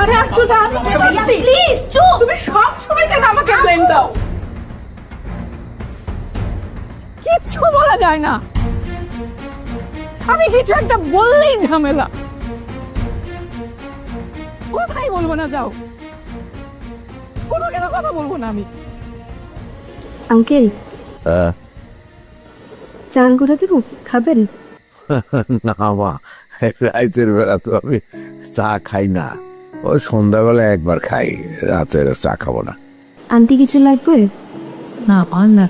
আরে আশ্চর্য আমি কি করছি প্লিজ চুপ! তুমি সব সময় কেন আমাকে ব্লেম দাও? কিচ্ছু বলা যায় না। আমি কিছু একটা বললেই ঝামেলা। কোথায় বলব না যাও। কোনো কিছু কথা বলব না আমি। আঙ্কেল চান করে দেবো খাবেন? না মা রাইতের বেলা তো আমি চা খাই না। ওই সন্ধ্যাবেলা একবার খাই রাতের চা খাব না আন্টি কিছু লাগবে না পান না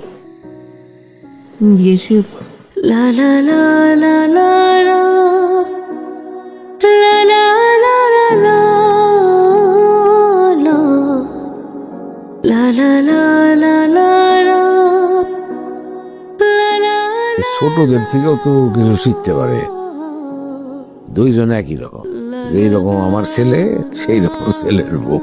ইয়েশু লা লা লা লা লা লা লা লা লা লা লা লা লা লা লা লা লা লা ছোটদের থেকেও তো কিছু শিখতে পারে দুইজন একই রকম যেই রকম আমার ছেলে সেই রকম ছেলের বউ।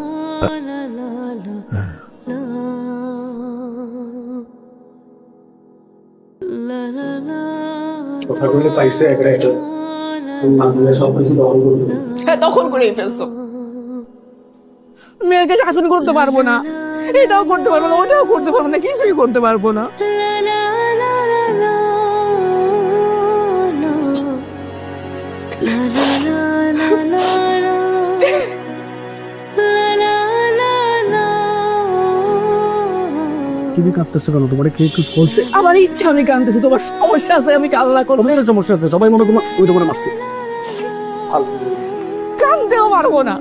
কথাগুলো পাইছে। হ্যাঁ করেই ফেলছো। মেয়েকে শাসন করতে পারব না। এটাও করতে পারব না ওটাও করতে পারব না কিছুই করতে পারব না। তুমি কাঁদতেছো কেন? তোমার কে কিছু বলছে। আমার ইচ্ছা আমি কাঁদতেছি। তোমার সমস্যা আছে আমি কান্না করব। তোমার সমস্যা আছে সবাই মনে করো ওই তোমার মারছে। কানতেও পারব না।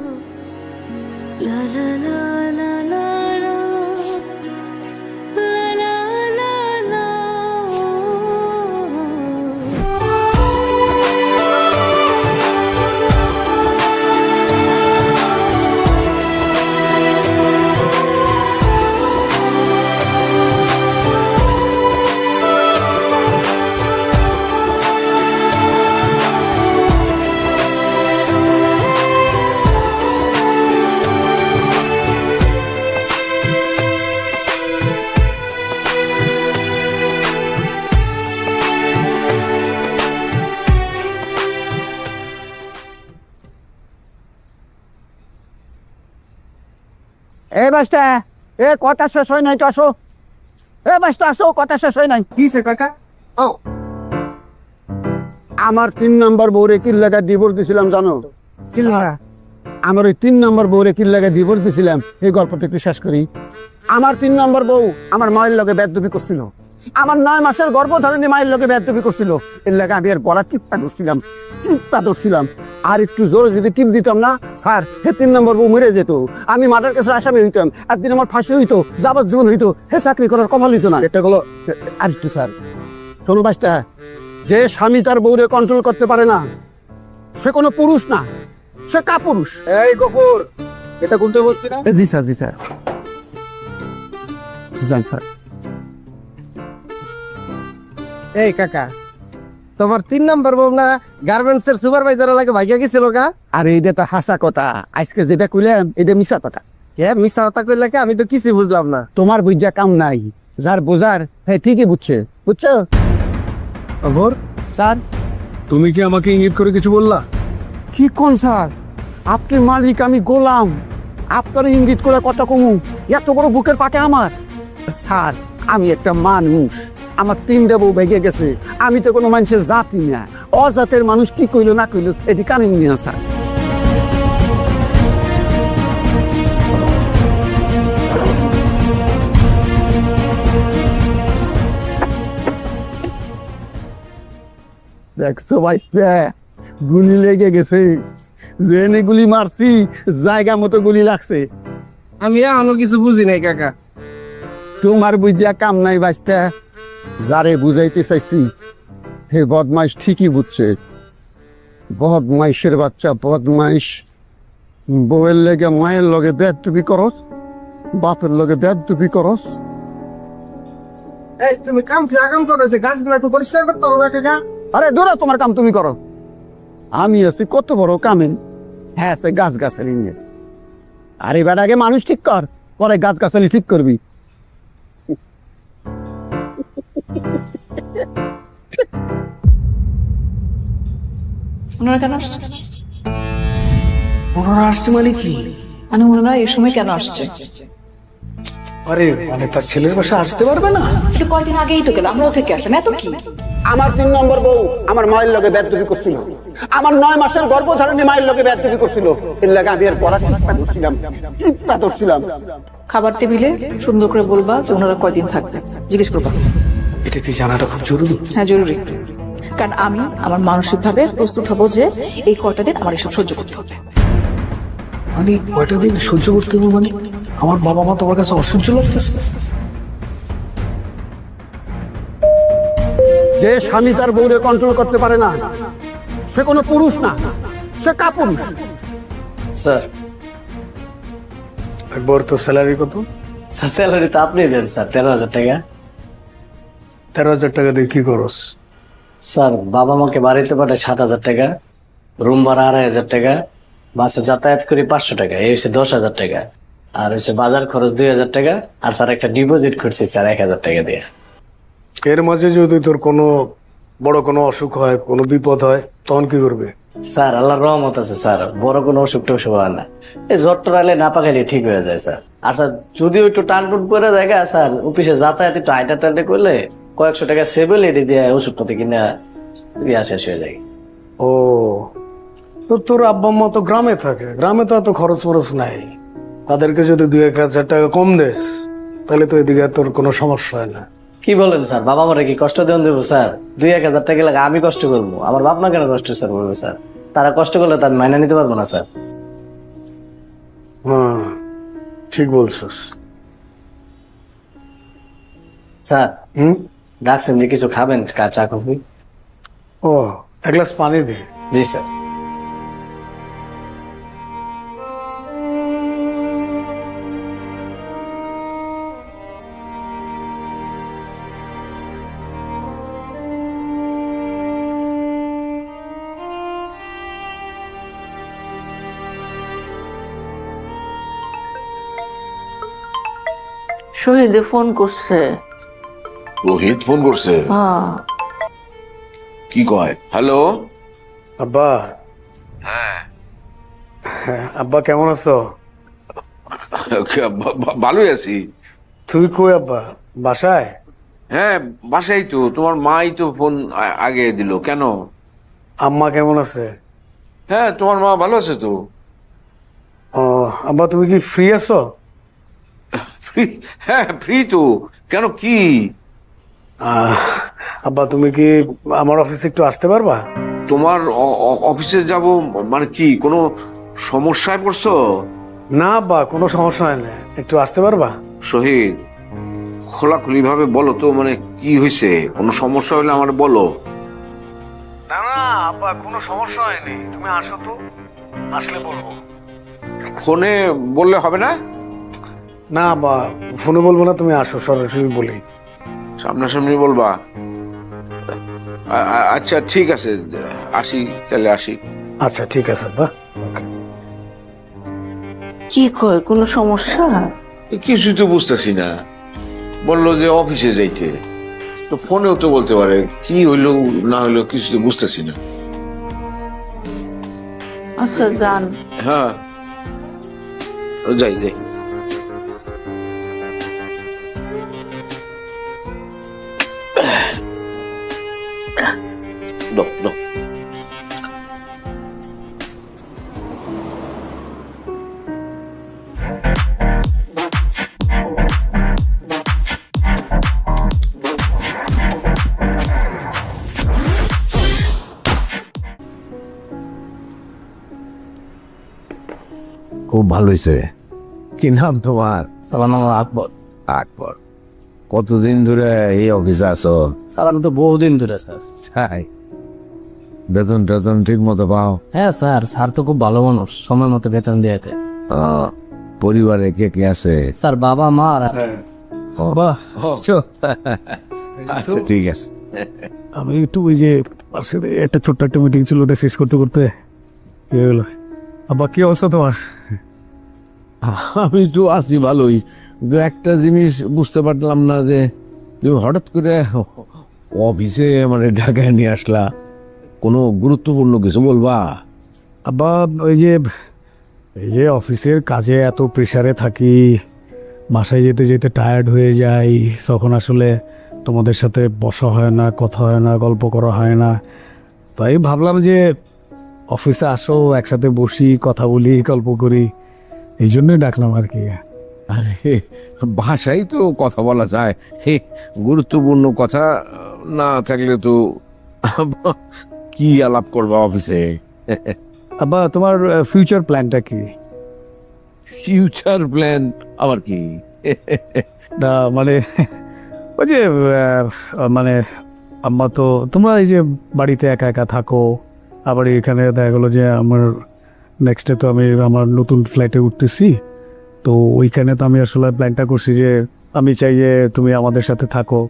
এ বাস্তা এ কথা শেষ হয় নাই তো আসো। এ বাস্তা আসো কথা শেষ হয় নাই। কি কাকা? ও আমার তিন নম্বর বউরে কি লাগা ডিভোর্স দিছিলাম জানো? কি লাগা? আমার ওই তিন নম্বর বউরে কি লাগা ডিভোর্স দিছিলাম এই গল্পটা একটু শেষ করি। আমার তিন নম্বর বউ আমার মায়ের লগে বেদবি করছিল। আমার নয় মাসের গর্ভধারণী মায়ের লগে বেদবি করছিল। এর লাগে আমি আর বড়া টিপটা ধরছিলাম টিপটা ধরছিলাম আর একটু জোরে যদি টিপ দিতাম না স্যার হে তিন নম্বর বউ মরে যেত। আমি মার্ডার কেসের আসামি হইতাম একদিন আমার ফাঁসি হইতো যাবার জীবন হইতো হে চাকরি করার কপাল হইতো না। এটা গুলো আর একটু স্যার শোনো বাসটা যে স্বামী তার বউরে কন্ট্রোল করতে পারে না সে কোনো পুরুষ না সে কাপুরুষ। এই গফুর এটা গুনতে বলছি না? জি স্যার জি স্যার। যান স্যার। এই কাকা তোমার তিন নাম্বার বউ না গার্মেন্টস এর সুপারভাইজার লাগে ভাইয়া গেছিল গা? আর এইটা তো হাসা কথা। আজকে যেটা কইলাম এটা মিশা কথা। কে মিশা কথা কইলে কি আমি তো কিছু বুঝলাম না। তোমার বুঝা কাম নাই। যার বোঝার হ্যাঁ ঠিকই বুঝছে। বুঝছ? গফুর স্যার? তুমি কি আমাকে ইঙ্গিত করে কিছু বললা? কি কোন স্যার? আপনি মালিক আমি গোলাম। আপনার ইঙ্গিত করে কথা কমু। এত বড় বুকের পাটে আমার। স্যার আমি একটা মানুষ। আমার তিনটা বউ ভেঙে গেছে। আমি তো কোনো মানুষের জাতি না। অজাতের মানুষ কি কইলো না কইলো, এটি কানে নিয়ে স্যার দেখছ ভাই গুলি লেগে গেছে। জেনে গুলি মারছি, জায়গা মতো গুলি লাগছে। আমি এখনও কিছু বুঝি নাই, কাকা। তোমার বুঝিয়া কাম নাই বাঁচতে যারে বুঝাইতে চাইছি হে বদমাইশ ঠিকই বুঝছে। বদমাইশের বাচ্চা বদমাইশ। বউয়ের লেগে মায়ের লগে বেদ টুপি করস বাপের লগে বেদ টুপি করস। এই তুমি কাম কি আগাম করো যে গাছগুলো একটু পরিষ্কার করতে হবে কাকা আরে দূরা তোমার কাম তুমি করো। আমি আছি কত বড় কামেন। হ্যাঁ সে গাছ গাছালি নিয়ে। আরে বেটাকে মানুষ ঠিক কর পরে গাছ গাছালি ঠিক করবি। ওনারা কেন আসছে? ওনারা আসছে মানে কি? মানে ওনারা এই সময় কেন আসছে? আরে মানে তার ছেলের বাসা আসতে পারবে না? কিন্তু কয়দিন আগেই তো গেল আমরাও থেকে আসলাম এত কি? আমার তিন নম্বর বউ আমার মায়ের লগে বেদবি করছিল। আমার নয় মাসের গর্ভধারণী মায়ের লগে বেদবি করছিল। এর লাগে আমি আর পড়া টিপা ধরছিলাম টিপা ধরছিলাম। খাবার টেবিলে সুন্দর করে বলবা যে ওনারা কয়দিন থাকবে। জিজ্ঞেস করবা। এটা কি জানাটা খুব জরুরি? হ্যাঁ জরুরি। কারণ আমি আমার মানসিকভাবে প্রস্তুত হব যে এই কয়টা দিন আমার এসব সহ্য করতে হবে। মানে কয়টা দিন সহ্য করতে হবে মানে? আমার বাবা মা তোমার কাছে অসহ্য লাগতেছে। যে স্বামী তার বউরে কন্ট্রোল করতে পারে না সে কোনো পুরুষ না সে কাপুরুষ। স্যার। একবার তো স্যালারি কত? স্যার স্যালারি তো আপনি দেন স্যার তেরো হাজার টাকা। তেরো হাজার টাকা দিয়ে কি করস? স্যার বাবা মাকে বাড়িতে পাঠায় সাত হাজার টাকা রুম ভাড়া আড়াই হাজার টাকা বাসে যাতায়াত করি পাঁচশো টাকা এই হচ্ছে দশ হাজার টাকা। আর হচ্ছে বাজার খরচ দুই হাজার টাকা আর স্যার একটা ডিপোজিট করছি স্যার এক হাজার টাকা দিয়ে। এর মাঝে যদি তোর কোনো বড় কোনো অসুখ হয় কোনো বিপদ হয় তখন কি করবে? স্যার আল্লাহর রহমত আছে স্যার বড় কোনো অসুখ টসুখ হয় না। এই জ্বর টর আলে না পাকাইলে ঠিক হয়ে যায় স্যার। আর স্যার যদিও একটু টান টুন করে দেখা স্যার অফিসে যাতায়াত একটু আইটা টাইটা করলে কয়েকশো টাকা সেভেল এটি দিয়ে ওষুধপাতি কিনা ইয়া শেষ হয়ে যায়। ও তো তোর আব্বা আম্মা তো গ্রামে থাকে গ্রামে তো এত খরচ ফরচ নাই। তাদেরকে যদি দুই এক হাজার টাকা কম দেস তাহলে তো এদিকে তোর কোনো সমস্যা হয় না। কি বলেন স্যার বাবা মারা কি কষ্ট দেন দেবো স্যার? দুই এক হাজার টাকা লাগে আমি কষ্ট করব। আমার বাপ মা কেন কষ্ট স্যার করব স্যার? তারা কষ্ট করলে তার মাইনা নিতে পারব না স্যার। হ্যাঁ ঠিক বলছিস। স্যার হুম? ডাকছেন যে কিছু খাবেন? চা- কফি? ও এক গ্লাস পানি দে। জি স্যার। শহীদে ফোন করছে। রোহিত ফোন করছে। হ্যাঁ। কি কয়? হ্যালো? আব্বা। হ্যাঁ। আব্বা কেমন আছো? ভালোই আছি। তুই কই আব্বা? বাসায়? হ্যাঁ বাসাই তো। তোমার মাই তো ফোন আগে দিল। কেন? আম্মা কেমন আছে? হ্যাঁ তোমার মা ভালো আছে তো? ও আব্বা তুমি কি ফ্রি আছো? ফ্রি হ্যাঁ ফ্রি তো। কেন কি? আহ, আব্বা তুমি কি আমার অফিসে একটু আসতে পারবা? তোমার অ- অ- অফিসে যাব মানে কি কোনো সমস্যায় পড়ছো? না আব্বা কোনো সমস্যা হয় না। একটু আসতে পারবা? শহীদ খোলাখুলি ভাবে বলো তো মানে কি হয়েছে? কোনো সমস্যা হলে আমার বলো। না না আব্বা কোনো সমস্যা হয়নি। তুমি আসো তো আসলে বলব। ফোনে বললে হবে না? না আব্বা ফোনে বলব না তুমি আসো সরাসরি বলি। সামনাসামনি বলবা? আচ্ছা ঠিক আছে আসি তাহলে আসি। আচ্ছা ঠিক আছে ওকে। কি কয় কোনো সমস্যা? কিছুই তো বুঝতেছি না। বলল যে অফিসে যাইতে। তো ফোনেও তো বলতে পারে কি হইল না হইল কিছু তো বুঝতেছি না। আচ্ছা যান। হ্যাঁ। যাই যাই। দাও, দাও। খুব ভালো হয়েছে কি নাম তোমার? আমার নাম আকবর। আকবর। কতদিন ধরে এই অফিসে আছো? স্যার আমি তো বহুদিন ধরে স্যার। তাই? বেতন টেতন ঠিক মতো পাও? হ্যাঁ স্যার স্যার তো খুব ভালো মানুষ সময় মতো বেতন দিয়েতে আহ, পরিবারে কে কে আছে? স্যার বাবা মা আর ও, বাহ আচ্ছা ঠিক আছে। আমি একটু ওই যে পাশে একটা ছোট্ট একটা মিটিং ছিল ওটা শেষ করতে করতে কি হলো। আব্বা কি অবস্থা তোমার? আমি তো আছি ভালোই। কিন্তু একটা জিনিস বুঝতে পারলাম না যে তুমি হঠাৎ করে অফিসে মানে ঢাকায় নিয়ে আসলা। কোনো গুরুত্বপূর্ণ কিছু বলবা? আব্বা ওই যে এই যে অফিসের কাজে এত প্রেশারে থাকি বাসায় যেতে যেতে টায়ার্ড হয়ে যাই তখন আসলে তোমাদের সাথে বসা হয় না কথা হয় না গল্প করা হয় না। তাই ভাবলাম যে অফিসে আসো একসাথে বসি কথা বলি গল্প করি। এই জন্যই ডাকলাম আর কি। আরে ভাষাই তো কথা বলা যায়। হে গুরুত্বপূর্ণ কথা না থাকলে তো কি আলাপ করবা অফিসে? আব্বা তোমার ফিউচার প্ল্যানটা কি? ফিউচার প্ল্যান আবার কি? না মানে ওই যে মানে আম্মা তো তোমরা এই যে বাড়িতে একা একা থাকো আবার এখানে দেখা গেলো যে আমার নেক্সটে তো আমি আমার নতুন ফ্ল্যাটে উঠতেছি তো ওইখানে তো আমি আসলে প্ল্যানটা করছি যে আমি চাই যে তুমি আমাদের সাথে থাকো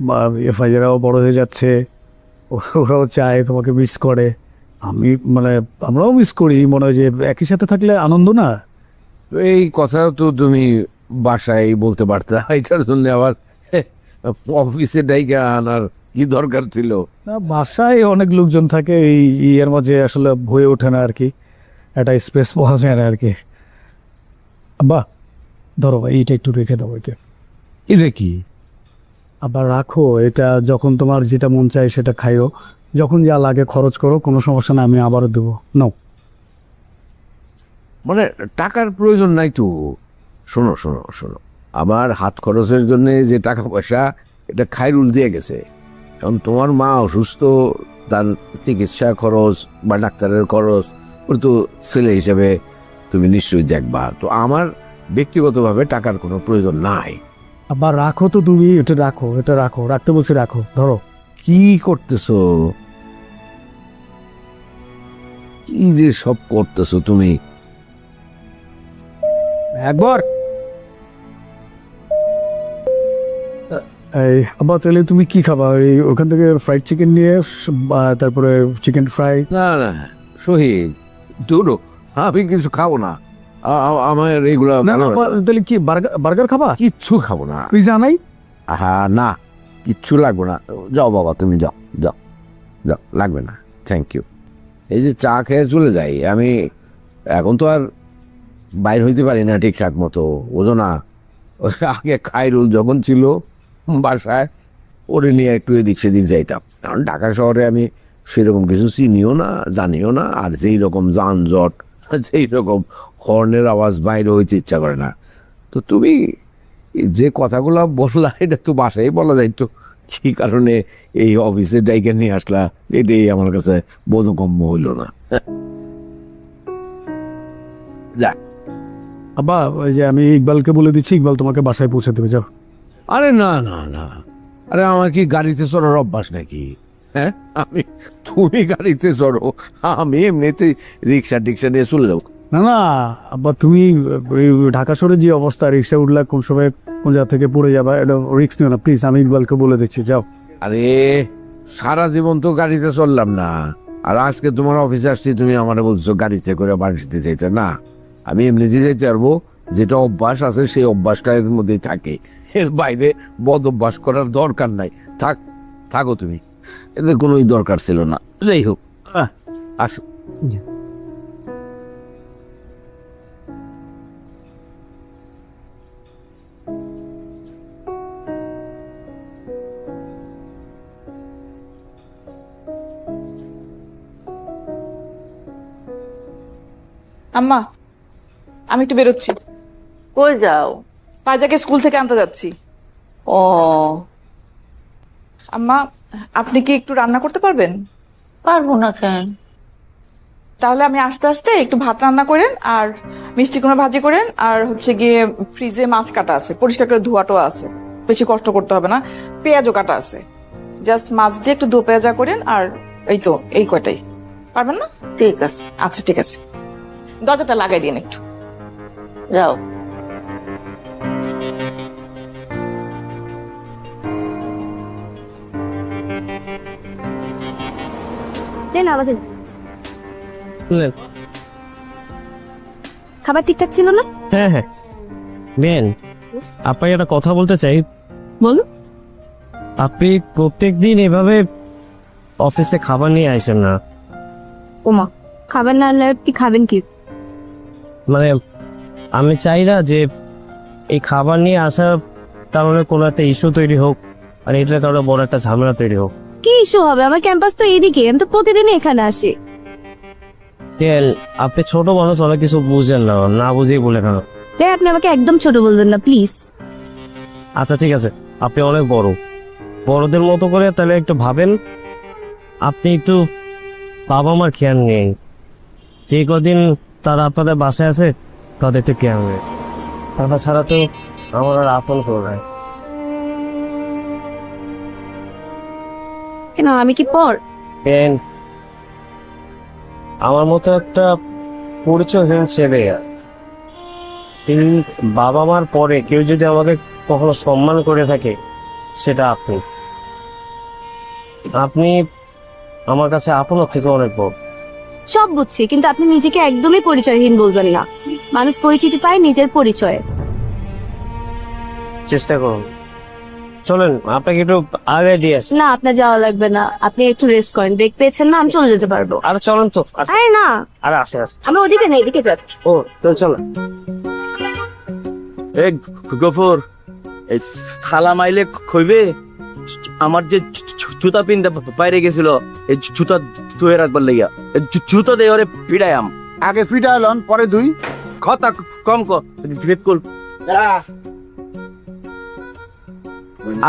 বা এফআইআরাও বড় হয়ে যাচ্ছে ওরাও চায় তোমাকে মিস করে। আমি মানে আমরাও মিস করি মনে হয় যে একই সাথে থাকলে আনন্দ না। এই কথা তো তুমি বাসায় বলতে পারতে এটার জন্য আবার অফিসে ডাইকে আনার কি দরকার ছিল? না বাসায় অনেক লোকজন থাকে এই ইয়ের মাঝে আসলে হয়ে ওঠে না আর কি। একটা স্পেস পাওয়া যায় না আর কি। আব্বা ধরো ভাই, এইটা একটু রেখে দাও ওইকে এটা কি আবার রাখো, এটা যখন তোমার যেটা মন চায় সেটা খাইও। যখন যা লাগে খরচ করো, কোনো সমস্যা না আমি আবারও দেবো। নাও। মানে টাকার প্রয়োজন নাই তো। শোনো শোনো শোনো। আমার হাত খরচের জন্য যে টাকা পয়সা, এটা খাইরুল দিয়ে গেছে। এখন তোমার মা অসুস্থ, তার চিকিৎসা খরচ বা ডাক্তারের খরচ, ওর তো ছেলে হিসেবে তুমি নিশ্চয়ই দেখবা। তো আমার ব্যক্তিগতভাবে টাকার কোনো প্রয়োজন নাই। আবার রাখো তো তুমি এটা রাখো এটা রাখো রাখতে বলছি রাখো ধরো। কি করতেছো? কি যে সব করতেছো তুমি? একবার। এই আবার তাহলে তুমি কি খাবা? এই ওখান থেকে ফ্রাইড চিকেন নিয়ে তারপরে চিকেন ফ্রাই না না শহীদ দুটো আমি কিছু খাব না। আমার এগুলা। তাহলে কি বার্গার খাবা? কিচ্ছু খাব না। পিজা নাই? আহা না কিচ্ছু লাগবে না। যাও বাবা তুমি যাও যাও যাও লাগবে না। থ্যাংক ইউ এই যে চা খেয়ে চলে যাই আমি এখন তো আর বাইর হইতে পারি না ঠিকঠাক মতো বোঝো না। আগে খাইরুল যখন ছিল বাসায় ওরে নিয়ে একটু এদিক সেদিক যাইতাম। কারণ ঢাকা শহরে আমি সেরকম কিছু চিনিও না জানিও না আর যেই রকম যানজট যেই রকম হর্নের আওয়াজ বাইরে হইতে ইচ্ছা করে না। তো তুমি যে কথাগুলো বললা এটা তো বাসায় বলা যাইতো কি কারণে এই অফিসে ডাইকে নিয়ে আসলা? এটাই আমার কাছে বোধগম্য হইল না। যাক আব্বা ওই যে আমি ইকবালকে বলে দিচ্ছি ইকবাল তোমাকে বাসায় পৌঁছে দেবে যাও। আরে না না না। আরে আমার কি গাড়িতে চড়ার অভ্যাস নাকি? হ্যাঁ? আমি তুমি গাড়িতে চড়ো আমি এমনিতে রিক্সা টিক্সা নিয়ে চলে যাব। না না আব্বা তুমি ঢাকা শহরে যে অবস্থা রিক্সা উঠলে কোন সময় কোন জায়গা থেকে পড়ে যাবা এটা রিক্স নিও না প্লিজ আমি ইকবালকে বলে দিচ্ছি যাও। আরে সারা জীবন তো গাড়িতে চললাম না আর আজকে তোমার অফিসে আসছি তুমি আমার বলছো গাড়িতে করে বাড়িতে যেতে না? আমি এমনিতে যেতে পারব যেটা অভ্যাস আছে সেই অভ্যাসটা এর মধ্যেই থাকে। এর বাইরে বদ অভ্যাস করার দরকার নাই। থাক থাকো তুমি। এদের কোনোই দরকার ছিল না। যাই হোক আসো। আম্মা আমি একটু বেরোচ্ছি। কই যাও? পাজাকে স্কুল থেকে আনতে যাচ্ছি। ও। আম্মা আপনি কি একটু রান্না করতে পারবেন? পারব না কেন? তাহলে আমি আস্তে আস্তে একটু ভাত রান্না করেন আর মিষ্টি কুমড়া ভাজি করেন আর হচ্ছে গিয়ে ফ্রিজে মাছ কাটা আছে পরিষ্কার করে ধোয়াটো আছে। বেশি কষ্ট করতে হবে না পেঁয়াজও কাটা আছে। জাস্ট মাছ দিয়ে একটু দো পেঁয়াজা করেন আর এই তো এই কয়টাই। পারবেন না? ঠিক আছে। আচ্ছা ঠিক আছে। দরজাটা লাগাই দিন একটু। যাও। দেন আওয়াজ খাবার ঠিকঠাক ছিল না? হ্যাঁ হ্যাঁ। বেন আপনাকে একটা কথা বলতে চাই। বলুন। আপনি প্রত্যেক দিন এভাবে অফিসে খাবার নিয়ে আসেন না। ওমা খাবার না আনলে কি খাবেন কি? মানে আমি চাই না যে এই খাবার নিয়ে আসার কারণে কোনো একটা ইস্যু তৈরি হোক আর এটার কারণে বড় একটা ঝামেলা তৈরি হোক। কি ইস্যু হবে? আমার ক্যাম্পাস তো এইদিকে আমি তো প্রতিদিনই এখানে আসি। কেন আপনি ছোট মানুষ অনেক কিছু বুঝেন না। না বুঝেই বলে কেন ভাই আপনি আমাকে একদম ছোট বলবেন না প্লিজ আচ্ছা ঠিক আছে। আপনি অনেক বড়। বড়দের মতো করে তাহলে একটু ভাবেন। আপনি একটু বাবা মার খেয়াল নেই। যে কদিন তারা আপনাদের বাসায় আছে তাদের একটু খেয়াল নেই। তারা ছাড়া তো আমার আর আপন করে কেন আমি কি পর? কেন? আমার মতো একটা পরিচয়হীন ছেলে এই বাবা মার পরে কেউ যদি আমাকে কখনো সম্মান করে থাকে সেটা আপনি। আপনি আমার কাছে আপনার থেকে অনেক বড়। সব বুঝছি কিন্তু আপনি নিজেকে একদমই পরিচয়হীন বলবেন না। মানুষ পরিচিতি পায় নিজের পরিচয়ে। চেষ্টা করুন। চলেন আপনাকে একটু আগে দিয়ে আসি। না আপনার যাওয়া লাগবে না। আপনি একটু রেস্ট করেন। ব্রেক পেয়েছেন না আমি চলে যেতে পারব। আর চলেন তো আরে না। আরে আসে আসে। আমি ওদিকে না এদিকে যাচ্ছি ও তো চলেন। এ গফর এই থালা মাইলে খইবে? আমার যে জু- জু- জুতা পিনতে বাইরে গেছিল এই জু- জুতা ধুয়ে রাখবার লাগিয়া। এই জু- জুতা দিয়ে ওরে পিড়ায়াম আগে ফিটা এলন পরে দুই কথা কম ক গ্রেট কল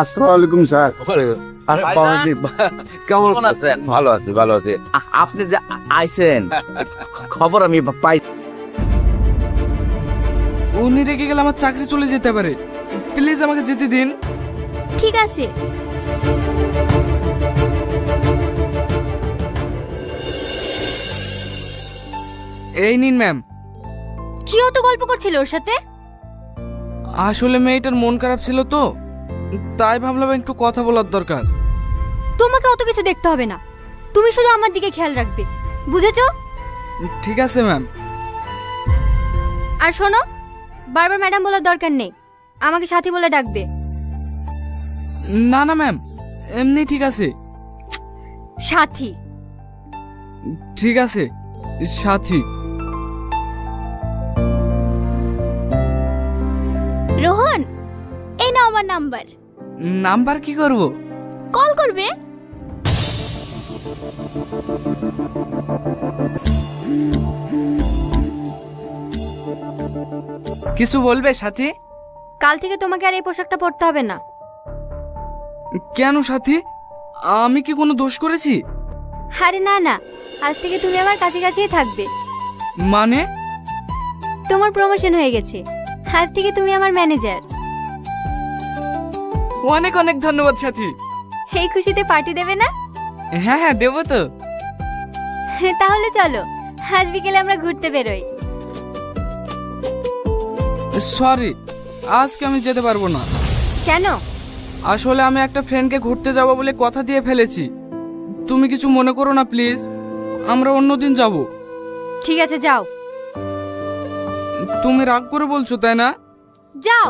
আসসালামু স্যার। আরে কেমন কেমন আছেন? ভালো আছি ভালো আছি। আপনি যে আইছেন খবর আমি পাই উনি রেগে গেলে আমার চাকরি চলে যেতে পারে। প্লিজ আমাকে যেতে দিন। ঠিক আছে। এই নিন ম্যাম। কি অত গল্প করছিল ওর সাথে? আসলে মেয়েটার মন খারাপ ছিল তো। তাই ভাবলাম একটু কথা বলার দরকার। তোমাকে অত কিছু দেখতে হবে না। তুমি শুধু আমার দিকে খেয়াল রাখবে। বুঝেছ? ঠিক আছে ম্যাম আর শোনো বারবার ম্যাডাম বলার দরকার নেই। আমাকে সাথী বলে ডাকবে। না না ম্যাম এমনি ঠিক আছে। সাথী। ঠিক আছে সাথী। রোহন এই নাও আমার নাম্বার নাম্বার কি করব? কল করবে? কিছু বলবে সাথী? কাল থেকে তোমাকে আর এই পোশাকটা পরতে হবে না। কেন সাথী? আমি কি কোনো দোষ করেছি? আরে না না। আজ থেকে তুমি আমার কাছে কাছেই থাকবে। মানে? তোমার প্রমোশন হয়ে গেছে। আজ থেকে তুমি আমার ম্যানেজার অনেক অনেক ধন্যবাদ সাথী। এই খুশিতে পার্টি দেবে না? হ্যাঁ হ্যাঁ দেবো তো। তাহলে চলো আজ বিকেলে আমরা ঘুরতে বেরোই। সরি আজকে আমি যেতে পারব না। কেন? আসলে আমি একটা ফ্রেন্ডকে ঘুরতে যাব বলে কথা দিয়ে ফেলেছি। তুমি কিছু মনে করো না প্লিজ আমরা অন্যদিন যাব। ঠিক আছে যাও। তুমি রাগ করে বলছো তাই না? যাও।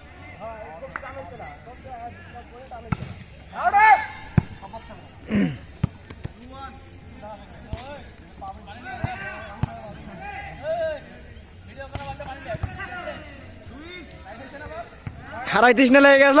খারাইতিস না লেগে গেল